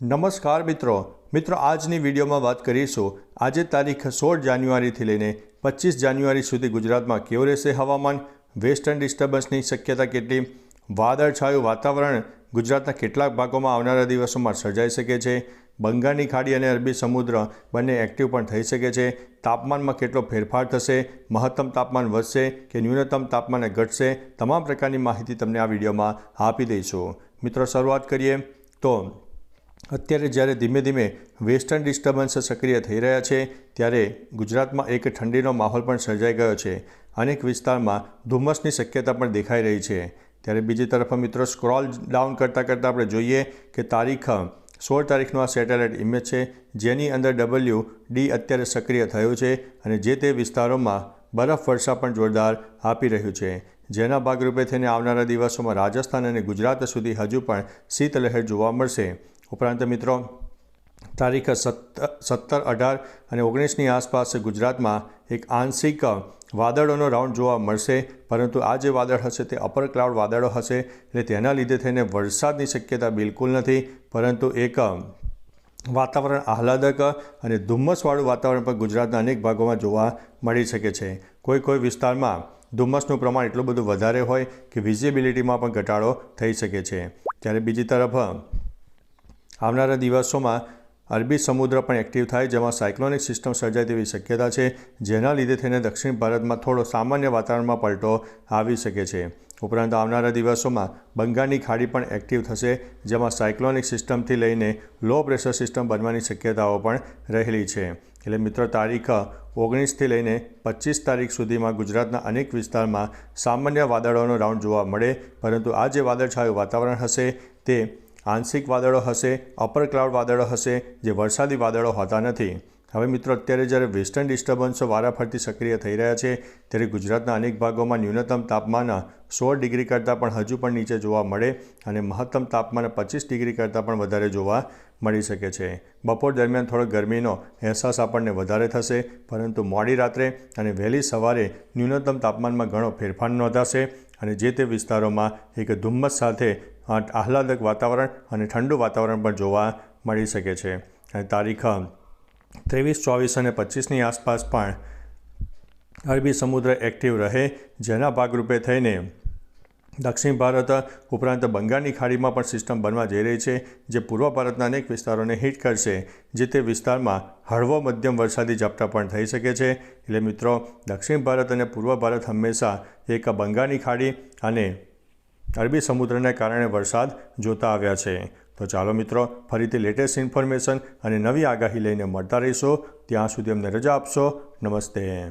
નમસ્કાર મિત્રો. મિત્રો, આજની વિડીયોમાં વાત કરીશું. આજે તારીખ સોળ જાન્યુઆરીથી લઈને પચીસ જાન્યુઆરી સુધી ગુજરાતમાં કેવું રહેશે હવામાન? વેસ્ટર્ન ડિસ્ટર્બન્સની શક્યતા કેટલી? વાદળછાયું વાતાવરણ ગુજરાતના કેટલાક ભાગોમાં આવનારા દિવસોમાં સર્જાઈ શકે છે. બંગાળની ખાડી અને અરબી સમુદ્ર બંને એક્ટિવ પણ થઈ શકે છે. તાપમાનમાં કેટલો ફેરફાર થશે? મહત્તમ તાપમાન વધશે કે ન્યૂનતમ તાપમાન ઘટશે? તમામ પ્રકારની માહિતી તમને આ વિડીયોમાં આપી દઈશું. મિત્રો, શરૂઆત કરીએ. તો અત્યારે જ્યારે ધીમે ધીમે વેસ્ટર્ન ડિસ્ટર્બન્સ સક્રિય થઈ રહ્યા છે, ત્યારે ગુજરાતમાં એક ઠંડીનો માહોલ પણ સર્જાઈ ગયો છે. અનેક વિસ્તારમાં ધુમ્મસની શક્યતા પણ દેખાઈ રહી છે. ત્યારે બીજી તરફ મિત્રો, સ્ક્રોલ ડાઉન કરતાં કરતાં આપણે જોઈએ કે તારીખ, સોળ તારીખનો આ સેટેલાઇટ ઇમેજ છે, જેની અંદર ડબલ્યુ ડી અત્યારે સક્રિય થયું છે અને જે તે વિસ્તારોમાં બરફ વર્ષા પણ જોરદાર આપી રહ્યું છે. જેના ભાગરૂપે થઈને આવનારા દિવસોમાં રાજસ્થાન અને ગુજરાત સુધી હજુ પણ શીતલહેર જોવા મળશે. ઉપરાંત મિત્રો, તારીખ સત્તર સત્તર અઢાર અને ઓગણીસની આસપાસ ગુજરાતમાં એક આંશિક વાદળોનો રાઉન્ડ જોવા મળશે, પરંતુ આ જે વાદળ હશે તે અપર ક્લાઉડ વાદળો હશે, એટલે તેના લીધે થઈને વરસાદની શક્યતા બિલકુલ નથી, પરંતુ એક વાતાવરણ આહલાદક અને ધુમ્મસવાળું વાતાવરણ પણ ગુજરાતના અનેક ભાગોમાં જોવા મળી શકે છે. કોઈ કોઈ વિસ્તારમાં ધુમ્મસનું પ્રમાણ એટલું બધું વધારે હોય કે વિઝિબિલિટીમાં પણ ઘટાડો થઈ શકે છે. ત્યારે બીજી તરફ આવનારા દિવસોમાં અરબી સમુદ્ર પણ એક્ટિવ થાય, જેમાં સાયક્લોનિક સિસ્ટમ સર્જાય તેવી શક્યતા છે, જેના લીધે થઈને દક્ષિણ ભારતમાં થોડો સામાન્ય વાતાવરણમાં પલટો આવી શકે છે. ઉપરાંત આવનારા દિવસોમાં બંગાળની ખાડી પણ એક્ટિવ થશે, જેમાં સાયક્લોનિક સિસ્ટમથી લઈને લો પ્રેશર સિસ્ટમ બનવાની શક્યતાઓ પણ રહેલી છે. એટલે મિત્રો, તારીખ ઓગણીસથી લઈને પચીસ તારીખ સુધીમાં ગુજરાતના અનેક વિસ્તારમાં સામાન્ય વાદળોનો રાઉન્ડ જોવા મળે, પરંતુ આ જે વાદળછાયું વાતાવરણ હશે તે આંશિક વાદળો હશે, અપર ક્લાઉડ વાદળો હશે, જે વરસાદી વાદળો હોતા નથી. હવે મિત્રો, અત્યારે જ્યારે વેસ્ટર્ન ડિસ્ટર્બન્સો વારાફરતી સક્રિય થઈ રહ્યા છે, ત્યારે ગુજરાતના અનેક ભાગોમાં ન્યૂનતમ તાપમાન સોળ ડિગ્રી કરતાં પણ હજુ પણ નીચે જોવા મળે અને મહત્તમ તાપમાન પચીસ ડિગ્રી કરતાં પણ વધારે જોવા મળી શકે છે. બપોર દરમિયાન થોડો ગરમીનો અહેસાસ આપણને વધારે થશે, પરંતુ મોડી રાત્રે અને વહેલી સવારે ન્યૂનતમ તાપમાનમાં ઘણો ફેરફાર નોંધાશે અને જે તે વિસ્તારોમાં એક ધુમ્મસ સાથે આહલાદક વાતાવરણ અને ઠંડુ વાતાવરણ પણ જોવા મળી શકે છે. અને તારીખ ત્રેવીસ, ચોવીસ અને પચીસની આસપાસ પણ અરબી સમુદ્ર એક્ટિવ રહે, જેના ભાગરૂપે થઈને દક્ષિણ ભારત ઉપરાંત બંગાળની ખાડીમાં પણ સિસ્ટમ બનવા જઈ રહી છે, જે પૂર્વ ભારતના અનેક વિસ્તારોને હિટ કરશે, જે તે વિસ્તારમાં હળવો મધ્યમ વરસાદી ઝાપટા પણ થઈ શકે છે. એટલે મિત્રો, દક્ષિણ ભારત અને પૂર્વ ભારત હંમેશા એક બંગાળની ખાડી અને અરબી સમુદ્રને કારણે વરસાદ જોતા આવ્યા છે. તો ચાલો મિત્રો, ફરીથી લેટેસ્ટ ઇન્ફોર્મેશન અને નવી આગાહી લઈને મળતા રહીશો. ત્યાં સુધી અમને રજા આપશો. નમસ્તે.